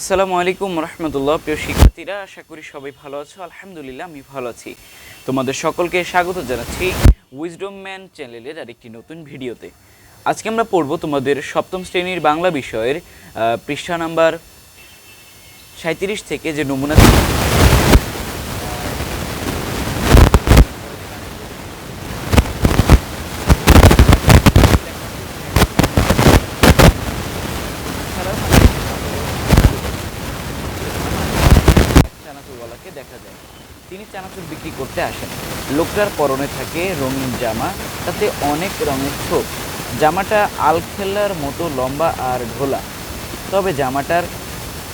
আসসালামু আলাইকুম রহমতুল্লাহ। প্রিয় শিক্ষার্থীরা, আশা করি সবাই ভালো আছো। আলহামদুলিল্লাহ, আমি ভালো আছি। তোমাদের সকলকে স্বাগত জানাচ্ছি উইজডম ম্যান চ্যানেলের আরেকটি নতুন ভিডিওতে। আজকে আমরা পড়ব তোমাদের সপ্তম শ্রেণির বাংলা বিষয়ের পৃষ্ঠা নাম্বার সাঁত্রিশ থেকে যে নমুনা চানাচুরওয়ালাকে দেখা যায়, তিনি চানাচুর বিক্রি করতে আসেন। লোকটার পরনে থাকে রঙিন জামা, তাতে অনেক রঙের ছোপ। জামাটা আলখেল্লার মতো লম্বা আর ঢোলা তবে জামাটার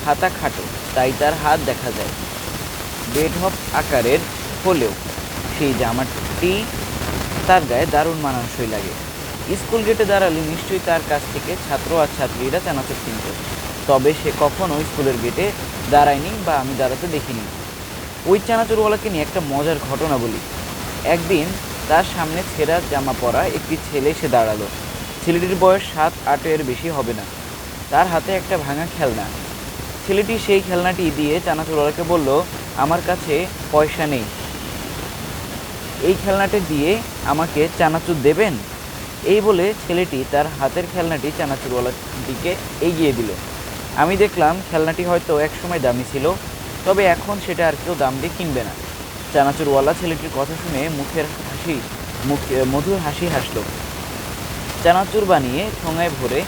হাতা খাটো, তাই তার হাত দেখা যায়। বেঢপ আকারের হলেও সেই জামাটি তার গায়ে দারুণ মানানসই লাগে। স্কুল গেটে দাঁড়ালে নিশ্চয়ই তার কাছ থেকে ছাত্র আর ছাত্রীরা চানাচুর কিনত তবে সে কখনো স্কুলের গেটে দাঁড়ায়নি বা আমি দাঁড়াতে দেখিনি। ওই চানাচুরওয়ালাকে নিয়ে একটা মজার ঘটনা বলি। একদিন তার সামনে ছেঁড়া জামা পরা একটি ছেলে এসে দাঁড়াল। ছেলেটির বয়স সাত, আটের বেশি হবে না। তার হাতে একটা ভাঙা খেলনা। ছেলেটি সেই খেলনাটি দিয়ে চানাচুরওয়ালাকে বলল, আমার কাছে পয়সা নেই। এই খেলনাটি দিয়ে আমাকে চানাচুর দেবেন? এই বলে ছেলেটি তার হাতের খেলনাটি চানাচুরওয়ালার দিকে এগিয়ে দিল। আমি দেখলাম খেলনাটি হয়তো একসময় দামি ছিল। তবে এখন সেটা আর কেউ দাম দিয়ে কিনবে না। চানাচুরওয়ালা ছেলেটির কথা শুনে মুখের হাসি, মুখ, মধুর হাসি হাসলো। চানাচুর বানিয়ে ঠোঙায় ভরে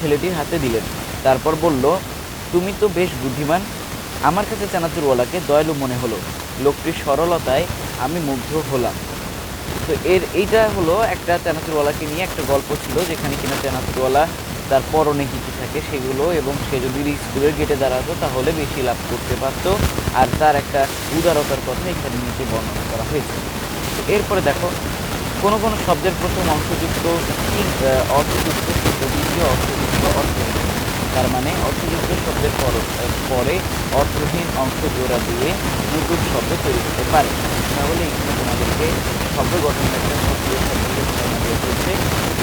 ছেলেটির হাতে দিলেন। তারপর বলল, তুমি তো বেশ বুদ্ধিমান। আমার কাছে চানাচুরওয়ালাকে দয়ালু মনে হলো। লোকটির সরলতায় আমি মুগ্ধ হলাম। তো এর, এইটা হলো একটা চানাচুরওয়ালাকে নিয়ে একটা গল্প ছিল, যেখানে কিনা চানাচুরওয়ালা তার পরনে কী কী থাকে সেগুলো এবং সে যদি স্কুলের গেটে দাঁড়াতো তাহলে বেশি লাভ করতে পারতো। আর তার একটা উদারতার কথা এখানে নিচে বর্ণনা করা হয়েছে। এরপরে দেখো, কোনো কোনো শব্দের প্রথম অংশযুক্ত অর্থযুক্ত শব্দ, দ্বিতীয় অর্থযুক্ত অর্থহীন তার মানে অর্থযুক্ত শব্দের পর, পরে অর্থহীন অংশ জোড়া দিয়ে নতুন শব্দ তৈরি হতে পারে। তাহলে এখানে তোমাদেরকে শব্দ গঠনের একটা সক্রিয় দিয়ে হচ্ছে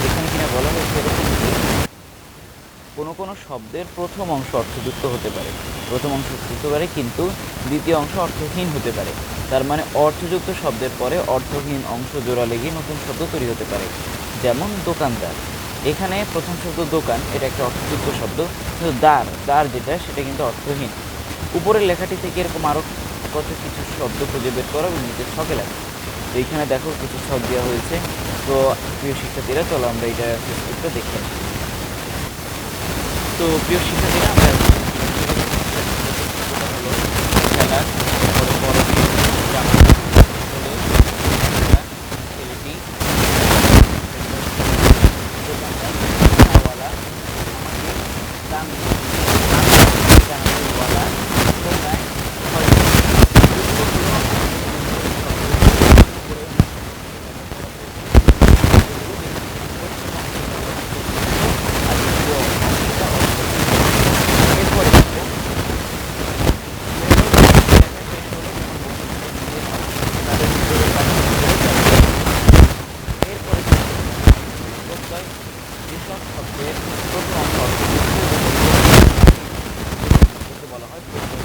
যেখানে কিনা বলা হয়েছে এরকম কোনো কোনো শব্দের প্রথম অংশ অর্থযুক্ত হতে পারে। প্রথম অংশ অর্থযুক্ত পারে কিন্তু দ্বিতীয় অংশ অর্থহীন হতে পারে। তার মানে অর্থযুক্ত শব্দের পরে অর্থহীন অংশ জোড়া লেগে নতুন শব্দ তৈরি হতে পারে, যেমন দোকানদার। এখানে প্রথম শব্দ দোকান, এটা একটা অর্থযুক্ত শব্দ। কিন্তু দ্বার দ্বার যেটা, সেটা কিন্তু অর্থহীন। উপরের লেখাটি থেকে এরকম আরও কত কিছু শব্দ খুঁজে বের করো এবং নিজের ছকে লাগে। তো এইখানে দেখো কিছু ছক দেওয়া হয়েছে। তো প্রিয় শিক্ষার্থীরা, চলো আমরা এটা ফেসবুকটা দেখে আসি। তো প্রিয় শিক্ষার্থীরা আমরা খেলা তারপরে পরনে জামা হলো একটা ছেলেটি দোকানদার খাওয়ালা আমাকে দাম দিল। আমি জানালাওয়ালা তোমরাই হয়তো এরপরে দেখো এরপরে প্রত্যয় যেসব শব্দের প্রথম অংশ অর্থযুক্ত একে বলা হয় প্রত্যয়।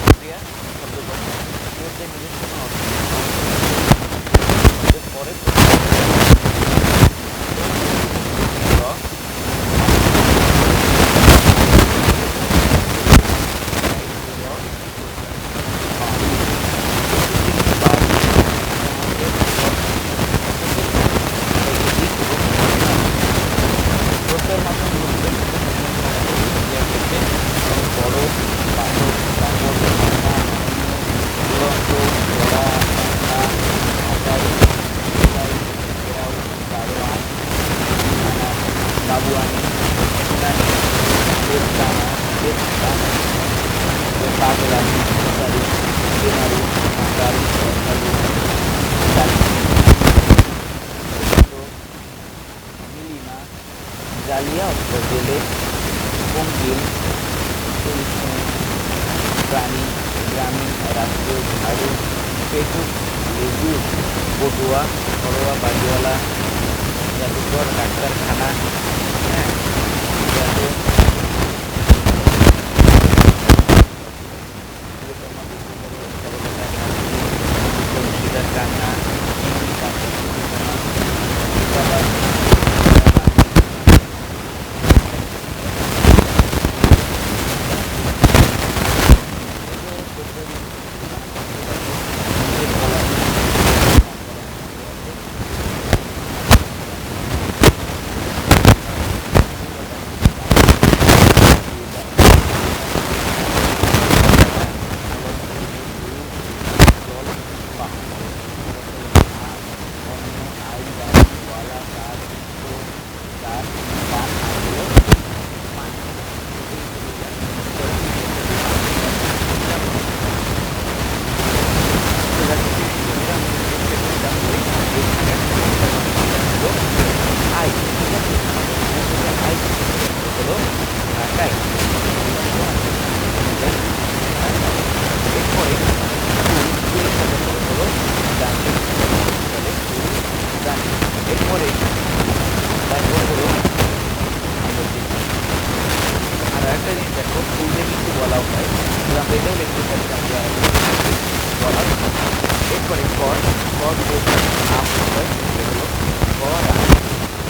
প্রক্রিয়া শব্দ গঠন প্রত্যয় নিজস্ব কোনো অর্থ নেই। শব্দের পরে প্রত্যয়। র, প্রত্যয়ের মাধ্যমে লোকদের বড় পাথর কাপড় মাথা দুরন্ত জোড়া পাতা আটাই সেলাই ঘেরাও দারোয়ান বাবুয়ানি সোনানি দেবদানা দেবদানা পাগলানি সারি বেনারু মাতারি সরকারি নীলিমা জেলে কোকিল টেলিফোন প্রাণী, গ্রামীণ রাষ্ট্রীয় ঝাড়ু, পেটুক লেজুর পটুয়া, ঘরোয়া বাড়িওয়ালা, জাদুঘর, ডাক্তারখানা হ্যাঁ এরপরে আর একটা জিনিস দেখো ফুলটা কিন্তু বলা হয় এটাও লিখতে পারি বলা এরপরে কর কর এটা কর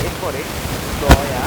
এরপরে দয়া